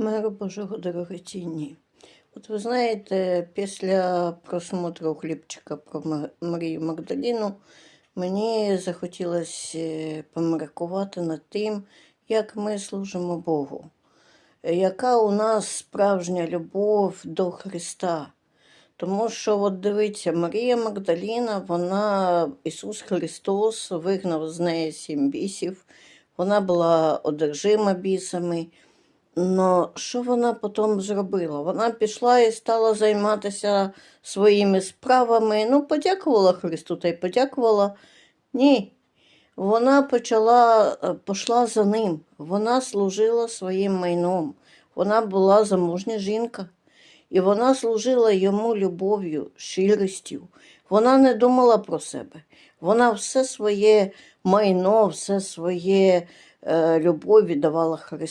Миру Божого дорогоцінні. От ви знаєте, після просмотру хлібчика про Марію Магдаліну мені захотілося е, поміркувати над тим, як ми служимо Богу, яка у нас справжня любов до Христа. Тому що, от дивіться, Марія Магдаліна, вона, Ісус Христос вигнав з неї сім бісів, вона була одержима бісами. Но що вона потім зробила? Вона пішла і стала займатися своїми справами. Ну, подякувала Христу та й подякувала. Ні. Вона почала, е, пішла за ним. Вона служила своїм майном. Вона була заможня жінка. І вона служила йому любов'ю, щирістю. Вона не думала про себе. Вона все своє майно, все своє е, любов віддавала Христу.